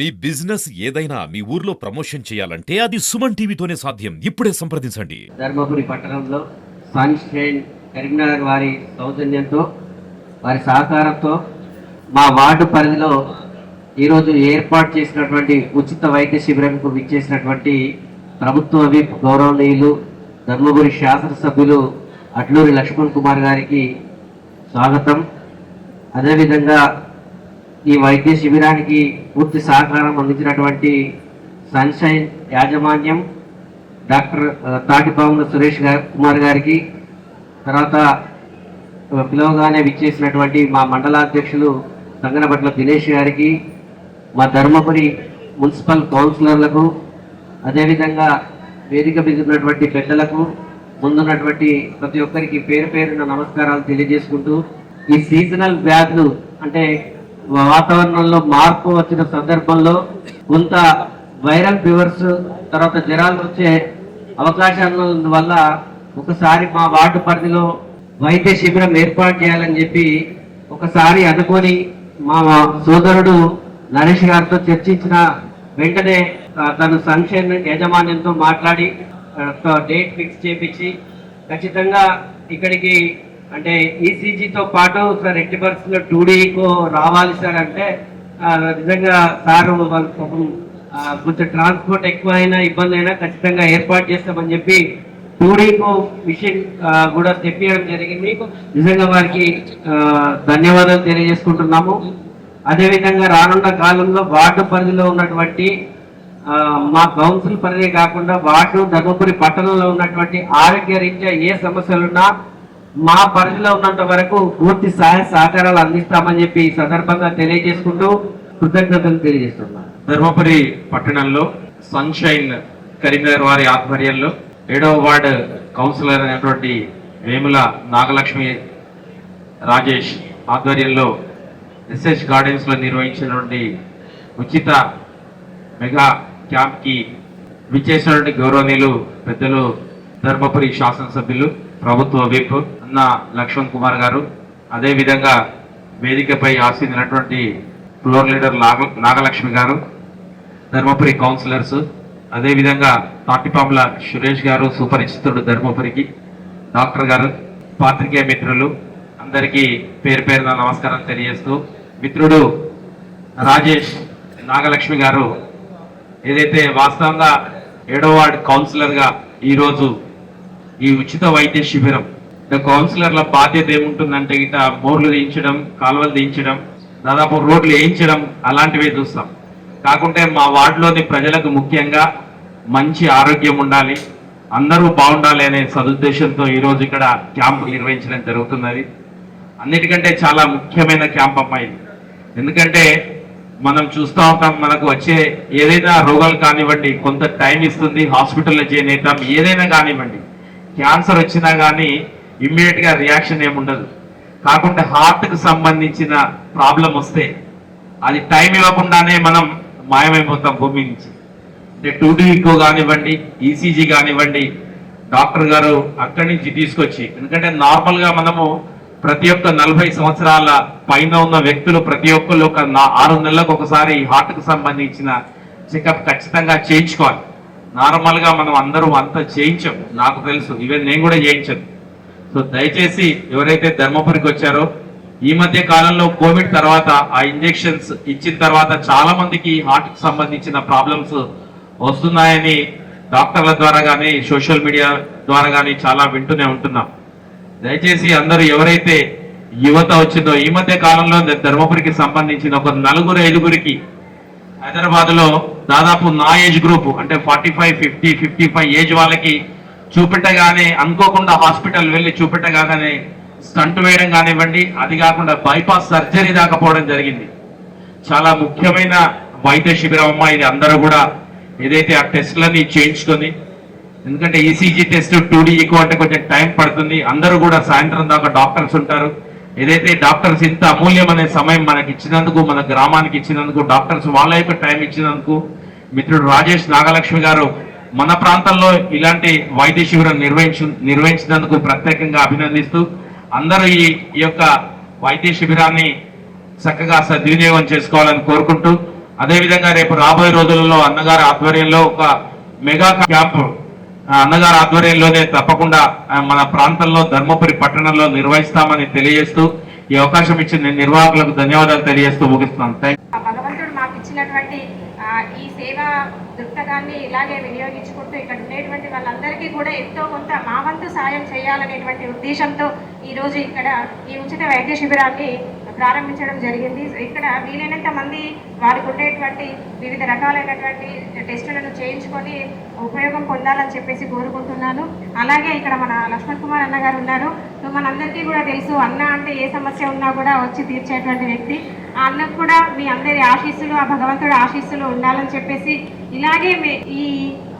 మీ business ఏదైనా మీ ఊర్లో promotion చేయాలంటే అది సుమన్ టీవీతోనే సాధ్యం. ఇప్పుడే సంప్రదించండి. ధర్మపురి పట్టణంలో సన్షైన్ కరీంనగర్ వారి సౌజన్యంతో వారి సహకారంతో మా వార్డు పరిధిలో ఈరోజు ఏర్పాటు చేసినటువంటి ఉచిత వైద్య శిబిరంకు విచ్చేసినటువంటి ప్రభుత్వ విప్ గౌరవనీయులు ధర్మపురి శాసనసభ్యులు అట్లూరి లక్ష్మణ్ కుమార్ గారికి స్వాగతం. అదేవిధంగా ఈ వైద్య శిబిరానికి పూర్తి సహకారం అందించినటువంటి సన్షైన్ యాజమాన్యం డాక్టర్ ఆ, తాటిపాముల సురేష్ గారు కుమార్ గారికి తర్వాత పిలవగానే విచ్చేసినటువంటి మా మండలాధ్యక్షులు సంగనపట్ల దినేష్ గారికి మా ధర్మపురి మున్సిపల్ కౌన్సిలర్లకు అదేవిధంగా వేదిక మీద ఉన్నటువంటి పెద్దలకు ముందున్నటువంటి ప్రతి ఒక్కరికి పేరు పేరున నమస్కారాలు తెలియజేసుకుంటూ ఈ సీజనల్ వ్యాధులు అంటే వాతావరణంలో మార్పు వచ్చిన సందర్భంలో కొంత వైరల్ ఫీవర్స్ తర్వాత జ్వరాలు వచ్చే అవకాశాల వల్ల ఒకసారి మా వార్డు పరిధిలో వైద్య శిబిరం ఏర్పాటు చేయాలని చెప్పి ఒకసారి అనుకొని మా సోదరుడు నరేష్ గారితో చర్చించిన వెంటనే తన తను సంక్షేమ యాజమాన్యంతో మాట్లాడి డేట్ ఫిక్స్ చేపించి ఖచ్చితంగా ఇక్కడికి అంటే ఈసీజీతో పాటు సార్ ఎట్టి పరిస్థితుల్లో టూ డీకు రావాలి సార్ అంటే నిజంగా సార్ వాళ్ళ పాపం, కొంచెం ట్రాన్స్పోర్ట్ ఎక్కువ అయినా ఇబ్బంది అయినా ఖచ్చితంగా ఏర్పాటు చేస్తామని చెప్పి టూ డీకో మిషన్ కూడా తెప్పియడం జరిగింది. నిజంగా వారికి ధన్యవాదాలు తెలియజేసుకుంటున్నాము. అదేవిధంగా రానున్న కాలంలో వార్డు పరిధిలో ఉన్నటువంటి మా కౌన్సిల్ పరిధి కాకుండా వార్డు ధర్మపురి పట్టణంలో ఉన్నటువంటి ఆరోగ్య రీత్యా ఏ సమస్యలున్నా మా పరిధిలో ఉన్నంత వరకు పూర్తి సహాయ సహకారాలు అందిస్తామని చెప్పి ఈ సందర్భంగా తెలియజేసుకుంటూ కృతజ్ఞతలు తెలియజేస్తున్నాను. ధర్మపురి పట్టణంలో సన్షైన్ కరీంనగర్ వారి ఆధ్వర్యంలో ఏడవ వార్డు కౌన్సిలర్ అయినటువంటి వేముల నాగలక్ష్మి రాజేష్ ఆధ్వర్యంలో ఎస్ఎస్ గార్డెన్స్లో నిర్వహించినటువంటి ఉచిత మెగా క్యాంప్కి విచ్చేసినటువంటి గౌరవనీయులు పెద్దలు ధర్మపురి శాసనసభ్యులు ప్రభుత్వ విప్ అన్న లక్ష్మణ్ కుమార్ గారు అదేవిధంగా వేదికపై ఆశీనటువంటి ఫ్లోర్ లీడర్ నాగ నాగలక్ష్మి గారు ధర్మపురి కౌన్సిలర్స్ అదేవిధంగా తాటిపాముల సురేష్ గారు సుపరిచితుడు ధర్మపురికి డాక్టర్ గారు పాత్రికేయ మిత్రులు అందరికీ పేరు పేరున నమస్కారం తెలియజేస్తూ మిత్రుడు రాజేష్ నాగలక్ష్మి గారు ఏదైతే వాస్తవంగా ఏడో వార్డ్ కౌన్సిలర్గా ఈరోజు ఈ ఉచిత వైద్య శిబిరం. ద కౌన్సిలర్ల బాధ్యత ఏముంటుందంటే ఇట బోర్లు తీయించడం కాలువలు తీయించడం దాదాపు రోడ్లు వేయించడం అలాంటివే చూస్తాం. కాకుంటే మా వార్డులోని ప్రజలకు ముఖ్యంగా మంచి ఆరోగ్యం ఉండాలి అందరూ బాగుండాలి అనే సదుద్దేశంతో ఈరోజు ఇక్కడ క్యాంపు నిర్వహించడం జరుగుతున్నది. అన్నిటికంటే చాలా ముఖ్యమైన క్యాంప్ అమ్మాయి ఎందుకంటే మనం చూస్తూ ఉంటాం మనకు వచ్చే ఏదైనా రోగాలు కానివ్వండి కొంత టైం ఇస్తుంది హాస్పిటల్లో జాయిన్ ఏదైనా కానివ్వండి. క్యాన్సర్ వచ్చినా కానీ ఇమ్మీడియట్గా రియాక్షన్ ఏముండదు కాకుంటే హార్ట్కు సంబంధించిన ప్రాబ్లం వస్తే అది టైం ఇవ్వకుండానే మనం మాయమైపోతాం భూమి నుంచి. అంటే టూ డీకో కానివ్వండి ఈసీజీ కానివ్వండి డాక్టర్ గారు అక్కడి నుంచి తీసుకొచ్చి ఎందుకంటే నార్మల్గా మనము ప్రతి ఒక్క నలభై సంవత్సరాల పైన ఉన్న వ్యక్తులు ప్రతి ఒక్కళ్ళు ఒక ఆరు నెలలకు ఒకసారి హార్ట్కు సంబంధించిన చెకప్ ఖచ్చితంగా చేయించుకోవాలి. నార్మల్గా మనం అందరూ అంత చేయించం నాకు తెలుసు ఈవెన్ నేను కూడా చేయించను. సో దయచేసి ఎవరైతే ధర్మపురికి వచ్చారో ఈ మధ్య కాలంలో కోవిడ్ తర్వాత ఆ ఇంజెక్షన్స్ ఇచ్చిన తర్వాత చాలా మందికి హార్ట్ సంబంధించిన ప్రాబ్లమ్స్ వస్తున్నాయని డాక్టర్ల ద్వారా కానీ సోషల్ మీడియా ద్వారా కానీ చాలా వింటూనే ఉంటున్నాం. దయచేసి అందరూ ఎవరైతే యువత వచ్చిందో ఈ మధ్య కాలంలో ధర్మపురికి సంబంధించిన ఒక నలుగురు ఐదుగురికి హైదరాబాద్లో దాదాపు నా ఏజ్ గ్రూప్ అంటే forty five fifty fifty five age వాళ్ళకి చూపెట్టగానే అనుకోకుండా హాస్పిటల్ వెళ్ళి చూపెట్టగానే స్టంట్ వేయడం కానివ్వండి అది కాకుండా బైపాస్ సర్జరీ దాకపోవడం జరిగింది. చాలా ముఖ్యమైన వైద్య శిబిరం అమ్మ ఇది అందరూ కూడా ఏదైతే ఆ టెస్ట్లని చేయించుకొని ఎందుకంటే ఈసీజీ టెస్ట్ టూ డీ ఎక్కువ అంటే కొంచెం టైం పడుతుంది. అందరూ కూడా సాయంత్రం దాకా డాక్టర్స్ ఉంటారు. ఏదైతే డాక్టర్స్ ఇంత అమూల్యమైన సమయం మనకి ఇచ్చినందుకు మన గ్రామానికి ఇచ్చినందుకు డాక్టర్స్ వాళ్ళ యొక్క టైం ఇచ్చినందుకు మిత్రుడు రాజేష్ నాగలక్ష్మి గారు మన ప్రాంతంలో ఇలాంటి వైద్య శిబిరం నిర్వహించు నిర్వహించినందుకు ప్రత్యేకంగా అభినందిస్తూ అందరూ ఈ ఈ యొక్క వైద్య శిబిరాన్ని చక్కగా సద్వినియోగం చేసుకోవాలని కోరుకుంటూ అదేవిధంగా రేపు రాబోయే రోజులలో అన్నగారి ఆధ్వర్యంలో ఒక మెగా క్యాంప్ అన్నగారి ఆధ్వర్యంలోనే తప్పకుండా మన ప్రాంతంలో ధర్మపురి పట్టణంలో నిర్వహిస్తామని తెలియజేస్తూ ఈ అవకాశం ఇచ్చిన నిర్వాహకులకు ధన్యవాదాలు తెలియజేస్తూ ముగిస్తున్నాను. థ్యాంక్ ఆ భగవంతుడు మాకు ఇచ్చినటువంటి ఆ, ఈ సేవా దృక్పథాన్ని ఇలాగే వినియోగించుకుంటూ ఇక్కడ ఉండేటువంటి వాళ్ళందరికీ కూడా ఎంతో కొంత మా వంతు సాయం చేయాలనేటువంటి ఉద్దేశంతో ఈరోజు ఇక్కడ ఈ ఉచిత వైద్య శిబిరాన్ని ప్రారంభించడం జరిగింది. ఇక్కడ వీలైనంత మంది వారికి ఉండేటువంటి వివిధ రకాలైనటువంటి టెస్టులను చేయించుకొని ఉపయోగం పొందాలని చెప్పేసి కోరుకుంటున్నాను. అలాగే ఇక్కడ మన లక్ష్మణ్ కుమార్ అన్న గారు ఉన్నారు. సో మనందరికీ కూడా తెలుసు అన్న అంటే ఏ సమస్య ఉన్నా కూడా వచ్చి తీర్చేటువంటి వ్యక్తి. అన్నకు కూడా మీ అందరి ఆశీస్సులు ఆ భగవంతుడి ఆశీస్సులు ఉండాలని చెప్పేసి ఇలాగే మీ- ఈ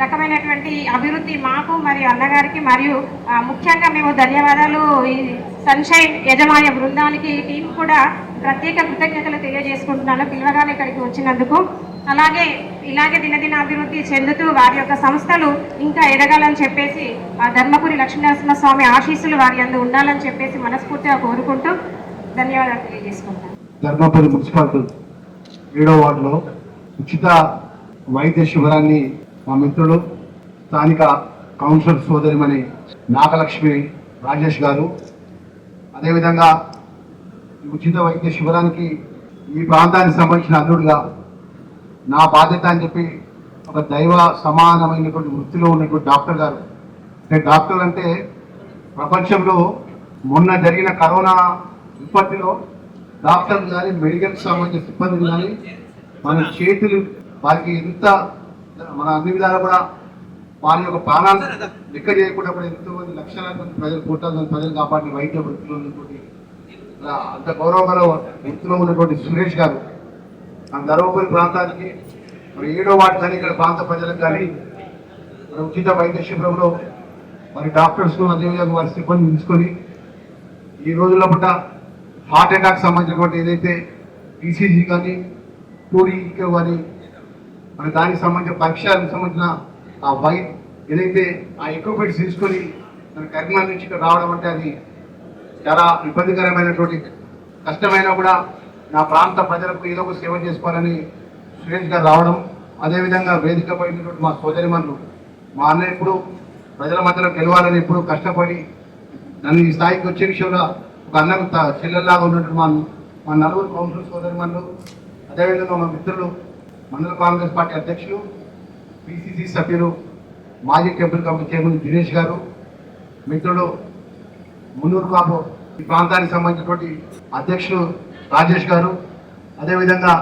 రకమైనటువంటి అభివృద్ధి మాకు మరియు అన్నగారికి మరియు ముఖ్యంగా మేము ధన్యవాదాలు. ఈ సన్షైన్ యజమాని బృందానికి ఈ టీం కూడా ప్రత్యేక కృతజ్ఞతలు తెలియజేసుకుంటున్నాను. పిలవగానే ఇక్కడికి వచ్చినందుకు. అలాగే ఇలాగే దినదిన అభివృద్ధి చెందుతూ వారి యొక్క సంస్థలు ఇంకా ఎదగాలని చెప్పేసి ఆ ధర్మపురి లక్ష్మీనరసింహ స్వామి ఆశీస్సులు వారి అందు ఉండాలని చెప్పేసి మనస్ఫూర్తిగా కోరుకుంటూ ధన్యవాదాలు తెలియజేసుకుంటాను ధర్మపురి మున్సిపాలిటీ ఏడో వార్డులో ఉచిత వైద్య శిబిరాన్ని మా మిత్రుడు స్థానిక కౌన్సిలర్ సోదరిమణి నాగలక్ష్మి రాజేష్ గారు. అదేవిధంగా ఈ ఉచిత వైద్య శిబిరానికి ఈ ప్రాంతానికి సంబంధించిన అల్లుడుగా నా బాధ్యత అని చెప్పి ఒక దైవ సమానమైనటువంటి వృత్తిలో ఉన్నటువంటి డాక్టర్ గారు. అంటే డాక్టర్ అంటే ప్రపంచంలో మొన్న జరిగిన కరోనా విపత్తిలో డాక్టర్లు కానీ మెడికల్ సంబంధించిన సిబ్బంది కానీ మన చేతులు వారికి ఎంత మన అన్ని విధాలు కూడా వారి యొక్క ప్రాణాలు లెక్క చేయకుండా కూడా ఎంతో మంది లక్షలాది మంది ప్రజలు కోట్లాది మంది ప్రజలు కాపాడిన వైద్య వృత్తిలో ఉన్నటువంటి అంత గౌరవకర వృత్తిలో ఉన్నటువంటి సురేష్ గారు. మన ధర్మపురి ప్రాంతానికి మరి ఏడో వాటి కానీ ఇక్కడ ప్రాంత ప్రజలకు కానీ మరి ఉచిత వైద్య శిబిరంలో మరి డాక్టర్స్ అదేవిధంగా వారి సిబ్బంది తీసుకొని ఈ రోజుల్లో కూడా హార్ట్ అటాక్ సంబంధించినటువంటి ఏదైతే ఈసీజీ కానీ టూడీకి కానీ మరి దానికి సంబంధించిన పరీక్షలకు సంబంధించిన ఆ వై ఏదైతే ఆ ఎక్విప్మెంట్స్ తీసుకొని మన కరీంనగర్ నుంచి ఇక్కడ రావడం అంటే అది చాలా ఇబ్బందికరమైనటువంటి కష్టమైనా కూడా నా ప్రాంత ప్రజలకు ఏదో ఒక సేవ చేసుకోవాలని సురేష్ గారు రావడం అదేవిధంగా వేదిక పడినటువంటి మా సోదరిమన్లు మా అన్న ఎప్పుడు ప్రజల మధ్యలో గెలవాలని ఎప్పుడు కష్టపడి నన్ను ఈ స్థాయికి వచ్చే విషయంలో ఒక అన్నకు చెల్లెల్లాగా ఉన్నట్టు మా మా నలుగురు కౌన్సిల్ సోదరిమన్లు అదేవిధంగా మా మిత్రులు మండల కాంగ్రెస్ పార్టీ అధ్యక్షులు పిసిసి సభ్యులు మాజీ టెంపుల్ కమిటీ చైర్మన్ దినేష్ గారు మిత్రుడు మున్నూరు కాపు ఈ ప్రాంతానికి సంబంధించినటువంటి అధ్యక్షులు రాజేష్ గారు అదేవిధంగా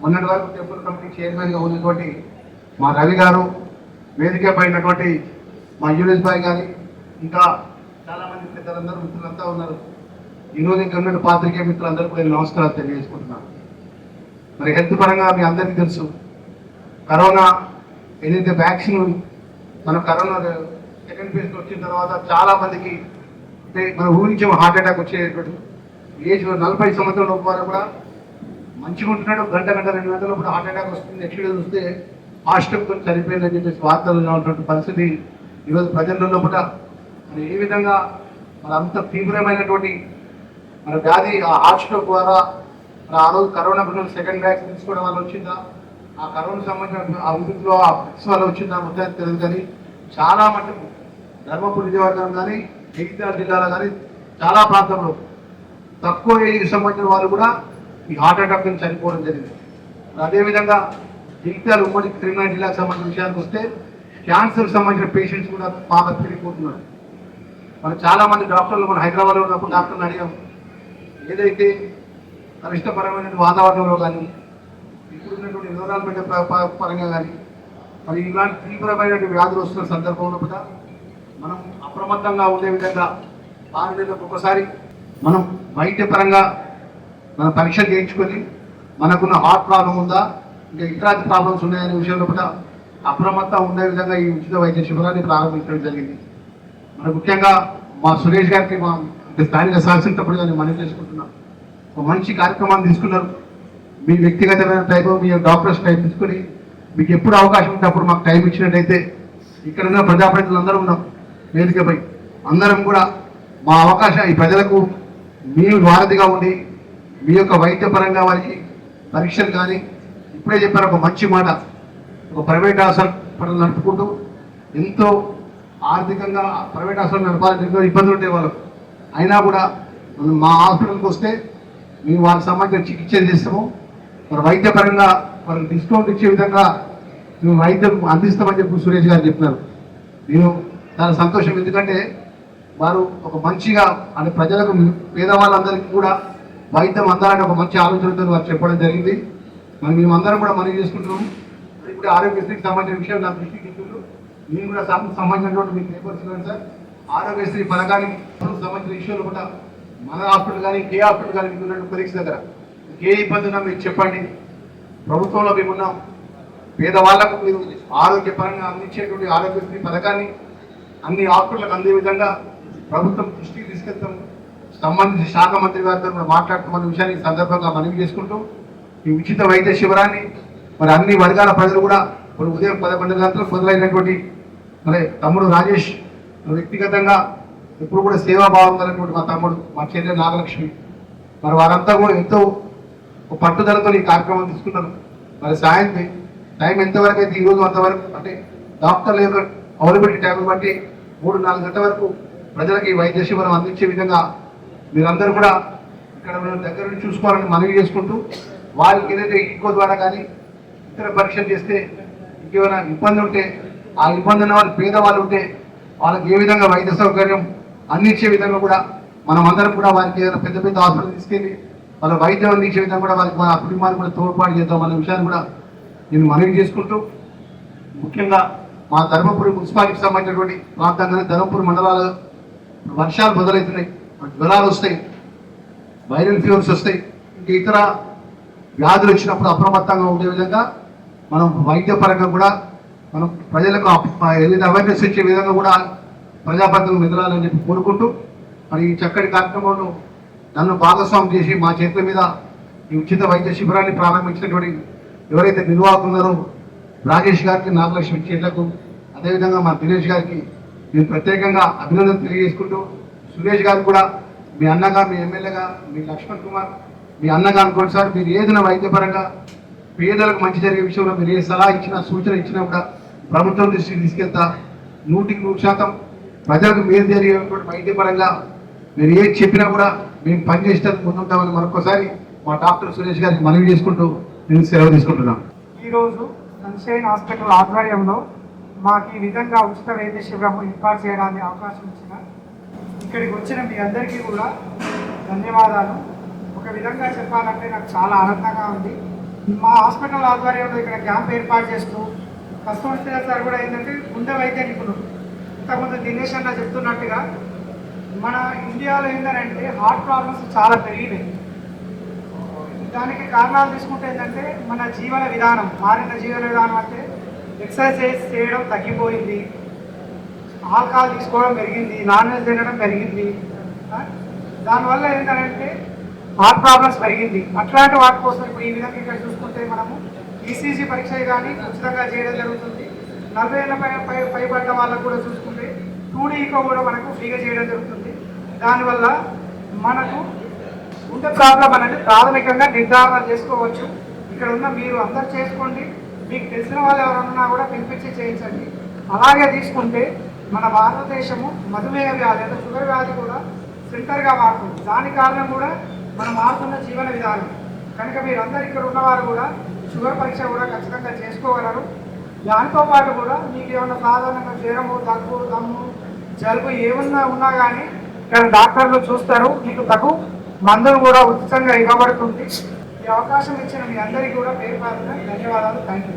మొన్నటి వరకు టెంపుల్ కమిటీ చైర్మన్గా ఉన్నటువంటి మా రవి గారు వేదిక పడినటువంటి మా యూనిస్ భాయ్ గారి ఇంకా పెద్దలందరూ మిత్రులంతా ఉన్నారు. ఈరోజు ఇక్కడ ఉన్న పాత్రికేయ మిత్రులందరూ కూడా నేను నమస్కారాలు తెలియజేసుకుంటున్నాను. మరి హెల్త్ పరంగా మీ అందరికీ తెలుసు కరోనా ఏదైతే వ్యాక్సిన్ మన కరోనా సెకండ్ ఫేజ్ వచ్చిన తర్వాత చాలా మందికి అంటే మన ఊహించే హార్ట్ అటాక్ వచ్చేటువంటి ఏజ్ నలభై సంవత్సరాల లోపు వారు కూడా మంచిగా ఉంటున్నాడు. గంట గంట రెండు గంటల లోపు హార్ట్ అటాక్ వస్తుంది. నెక్స్ట్ డే చూస్తే హాస్టల్తో చనిపోయిందని చెప్పేసి వార్తలు ఉన్నటువంటి పరిస్థితి ఈరోజు ప్రజల్లో లోపల మరి ఏ విధంగా మరి అంత తీవ్రమైనటువంటి మన వ్యాధి ఆ హార్ట్ స్ట్రోక్ ద్వారా మరి ఆ రోజు కరోనా గురించి సెకండ్ వ్యాక్సిన్ తీసుకోవడం వల్ల వచ్చిందా? ఆ కరోనా సంబంధించిన ఆ ఉద్యోగంలో ఆ ఫిక్స్ వల్ల వచ్చిందా? మొత్తం తెలియదు కానీ చాలా మటుకు ధర్మపురి విజయవర్గం కానీ మిగతా జిల్లాలో కానీ చాలా ప్రాంతంలో తక్కువ ఏజ్కి సంబంధించిన వాళ్ళు కూడా ఈ హార్ట్ అటాక్ నుంచి చనిపోవడం జరిగింది. అదేవిధంగా జగిత్యాల ఉమ్మడి కరీంనగర్ జిల్లాకు సంబంధించిన విషయానికి వస్తే క్యాన్సర్ సంబంధించిన పేషెంట్స్ కూడా బాగా పెరిగిపోతున్నారు మనం చాలా మంది డాక్టర్లు మన హైదరాబాద్లో ఉన్నప్పుడు డాక్టర్ని అడిగాం ఏదైతే కనిష్టపరమైన వాతావరణంలో కానీ ఇప్పుడున్నటువంటి ఎన్విరాన్మెంట్ పరంగా కానీ మరి ఇలాంటి తీవ్రమైనటువంటి వ్యాధులు వస్తున్న సందర్భంలో కూడా మనం అప్రమత్తంగా ఉండే విధంగా ఆరు నెలలకు ఒకసారి మనం వైద్యపరంగా మన మనం పరీక్ష చేయించుకొని మనకున్న హార్ట్ ప్రాబ్లం ఉందా ఇంకా ఇతరాది ప్రాబ్లమ్స్ ఉన్నాయనే విషయంలో కూడా అప్రమత్తం ఉండే విధంగా ఈ ఉచిత వైద్య శిబిరాన్ని ప్రారంభించడం జరిగింది. మరి ముఖ్యంగా మా సురేష్ గారికి మా స్థానిక శాసనసభ్యుడిగా నేను మనవి చేసుకుంటున్నాను ఒక మంచి కార్యక్రమాన్ని తీసుకున్నారు. మీ వ్యక్తిగతమైన టైం మీ డాక్టర్స్ టైం తీసుకుని మీకు ఎప్పుడు అవకాశం ఉంటే అప్పుడు మాకు టైం ఇచ్చినట్టయితే ఇక్కడ ఉన్న. ప్రజాప్రతినిధులు అందరూ ఉన్నాం వేదికపై అందరం కూడా మా అవకాశం ఈ ప్రజలకు మీ వారధిగా ఉండి మీ యొక్క వైద్యపరంగా వారికి పరీక్షలు కానీ ఇప్పుడే చెప్పారు ఒక మంచి మాట. ఒక ప్రైవేట్ హాస్పిటల్ నడుపుకుంటూ ఎంతో ఆర్థికంగా ప్రైవేట్ హాస్పిటల్ నడపాలని ఇబ్బందులు ఉంటాయి వాళ్ళకు. అయినా కూడా మా హాస్పిటల్కి వస్తే మేము వాళ్ళకి సంబంధించిన చికిత్స చేస్తాము మరి వైద్యపరంగా వాళ్ళకి డిస్కౌంట్ ఇచ్చే విధంగా మేము వైద్యం అందిస్తామని చెప్పి సురేష్ గారు చెప్పినారు. నేను చాలా సంతోషం. ఎందుకంటే వారు ఒక మంచిగా అంటే ప్రజలకు పేదవాళ్ళందరికీ కూడా వైద్యం అందాలని ఒక మంచి ఆలోచనతో వారు చెప్పడం జరిగింది. మరి మేమందరం కూడా మనం చేసుకుంటున్నాం ఇప్పుడు ఆరోగ్యశ్రీకి సంబంధించిన విషయం నా దృష్టికి మేము కూడా సంబంధించినటువంటి మీకు పేపర్స్ కానీ సార్. ఆరోగ్యశ్రీ పథకానికి సంబంధించిన విషయాలు కూడా మన హాస్పిటల్ కానీ కే హాస్పిటల్ కానీ మీకు ఉన్నట్టు పరీక్ష దగ్గర. ఏ ఇబ్బంది ఉన్నా మీరు చెప్పండి. ప్రభుత్వంలో మేము ఉన్నాం పేదవాళ్ళకు మీరు ఆరోగ్యపరంగా అందించేటువంటి ఆరోగ్యశ్రీ పథకాన్ని అన్ని హాస్పిటల్కి అందే విధంగా ప్రభుత్వం దృష్టికి తీసుకెళ్తాం. సంబంధించిన శాఖ మంత్రి గారితో కూడా మాట్లాడుతున్న విషయాన్ని సందర్భంగా మనవి చేసుకుంటూ ఈ ఉచిత వైద్య శిబిరాన్ని మరి అన్ని వర్గాల ప్రజలు కూడా ఇప్పుడు ఉదయం పదకొండు గంటలకు మొదలైనటువంటి మరి తమ్ముడు రాజేష్ వ్యక్తిగతంగా ఎప్పుడు కూడా సేవాభావం కలిగినటువంటి మా తమ్ముడు మా చెల్లె నాగలక్ష్మి. మరి వారంతా కూడా ఎంతో పట్టుదలతో ఈ కార్యక్రమం తీసుకున్నారు మరి సాయంత్రం టైం ఎంతవరకు అయితే ఈరోజు అంతవరకు అంటే డాక్టర్ల యొక్క అవైలబిలిటీ టైం బట్టి మూడు నాలుగు గంటల వరకు ప్రజలకు ఈ వైద్య శిబిరం అందించే విధంగా మీరందరూ కూడా ఇక్కడ దగ్గర నుంచి చూసుకోవాలని మనవి చేసుకుంటూ వారికి ఏదైతే ఇంకో ద్వారా కానీ ఇతర పరీక్షలు చేస్తే ఇంకేమైనా ఇబ్బంది ఉంటే ఆ ఇబ్బంది ఉన్న వాళ్ళు పేదవాళ్ళు ఉంటే వాళ్ళకి ఏ విధంగా వైద్య సౌకర్యం అందించే విధంగా కూడా మనం అందరం కూడా వారికి ఏదైనా పెద్ద పెద్ద హాస్పిటల్ తీసుకెళ్ళి వాళ్ళ వైద్యం అందించే విధంగా కూడా వారికి మన కుటుంబానికి కూడా తోడ్పాటు చేద్దాం అనే విషయాన్ని కూడా నేను మనవి చేసుకుంటూ ముఖ్యంగా మా ధర్మపురి మున్సిపాలిటీకి సంబంధించినటువంటి ప్రాంతంగానే ధర్మపురి మండలాలు వర్షాలు మొదలవుతున్నాయి జ్వరాలు వస్తాయి వైరల్ ఫీవర్స్ వస్తాయి ఇంకా ఇతర వ్యాధులు వచ్చినప్పుడు అప్రమత్తంగా ఉండే విధంగా మనం వైద్యపరంగా కూడా మనం ప్రజలకు ఏదైతే అవేర్నెస్ ఇచ్చే విధంగా కూడా ప్రజాప్రతినిధులు మెదలాలని చెప్పి కోరుకుంటూ మరి ఈ చక్కటి కార్యక్రమంలో నన్ను భాగస్వామి చేసి మా చేతుల మీద ఈ ఉచిత వైద్య శిబిరాన్ని ప్రారంభించినటువంటి ఎవరైతే నిర్వాహకున్నారో రాజేష్ గారికి నాగలక్ష్మి చేతులకు అదేవిధంగా మా దినేష్ గారికి నేను ప్రత్యేకంగా అభినందన తెలియజేసుకుంటూ సురేష్ గారు కూడా మీ అన్నగా మీ ఎమ్మెల్యేగా మీ లక్ష్మణ్ కుమార్ మీ అన్నగా అనుకోండి సార్ మీరు ఏదైనా వైద్యపరంగా పేదలకు మంచి జరిగే విషయంలో మీరు ఏ సలహా ఇచ్చినా సూచన ఇచ్చినా కూడా ప్రభుత్వం దృష్టికి తీసుకెళ్తా నూటికి నూరు శాతం ప్రజలకు మేలు జరిగేటువంటి వైద్యపరంగా మీరు ఏది చెప్పినా కూడా మేము పనిచేసేటప్పుడు ముందుంటామని మరొకసారి మా డాక్టర్ సురేష్ గారికి మనవి చేసుకుంటూ నేను సెలవు తీసుకుంటున్నాను. ఈరోజు సన్షైన్ హాస్పిటల్ ఆధ్వర్యంలో మాకు ఈ విధంగా ఉచిత వైద్య శిబిరం ఏర్పాటు చేయడానికి అవకాశం ఇచ్చిన ఇక్కడికి వచ్చిన మీ అందరికీ కూడా ధన్యవాదాలు. ఒక విధంగా చెప్పాలంటే నాకు చాలా ఆనందంగా ఉంది. మా హాస్పిటల్ ఆధ్వర్యంలో ఇక్కడ క్యాంప్ ఏర్పాటు చేస్తూ కస్టమర్ సార్ కూడా ఏంటంటే గుండె వైద్య నిపుణుడు ఇంతకుముందు దినేష్ అన్న చెప్తున్నట్టుగా మన ఇండియాలో ఏంటంటే హార్ట్ ప్రాబ్లమ్స్ చాలా పెరిగినాయి. దానికి కారణాలు తీసుకుంటే ఏంటంటే మన జీవన విధానం మారిన జీవన విధానం అంటే ఎక్సర్సైజ్ చేయడం తగ్గిపోయింది. ఆల్కహాల్ తీసుకోవడం పెరిగింది నాన్ వెజ్ తినడం పెరిగింది. దానివల్ల ఏంటంటే హార్ట్ ప్రాబ్లమ్స్ పెరిగింది. అట్లాంటి వాటి కోసం ఇప్పుడు ఈ విధంగా ఇక్కడ చూసుకుంటే మనము ఈసీజీ పరీక్ష కానీ ఉచితంగా చేయడం జరుగుతుంది. నలభై ఏళ్ళ పై పై పైబడ్డ వాళ్ళకు కూడా చూసుకుంటే టూ ఈకో కూడా మనకు ఫ్రీగా చేయడం జరుగుతుంది. దానివల్ల మనకు ఉండే ప్రాబ్లం అనేది ప్రాథమికంగా నిర్ధారణ చేసుకోవచ్చు. ఇక్కడ ఉన్న మీరు అందరు చేసుకోండి. మీకు తెలిసిన వాళ్ళు ఎవరన్నా కూడా పిలిపించి చేయించండి. అలాగే తీసుకుంటే మన భారతదేశము మధుమేహ వ్యాధి అంటే షుగర్ వ్యాధి కూడా సెంటర్గా మారుతుంది. దాని కారణం కూడా మనం మారుతున్న జీవన విధానం. కనుక మీరందరూ ఇక్కడ ఉన్నవారు కూడా షుగర్ పరీక్ష కూడా ఖచ్చితంగా చేసుకోగలరు. దాంతో పాటు కూడా మీకు ఏమైనా సాధారణంగా జ్వరము దగ్గు దమ్ము జలుబు ఏమన్నా ఉన్నా కానీ ఇక్కడ డాక్టర్లు చూస్తారు. మీకు తగు మందులు కూడా ఉచితంగా ఇవ్వబడుతుంది. ఈ అవకాశం ఇచ్చిన మీ అందరికీ కూడా పేరు ధన్యవాదాలు. Thank you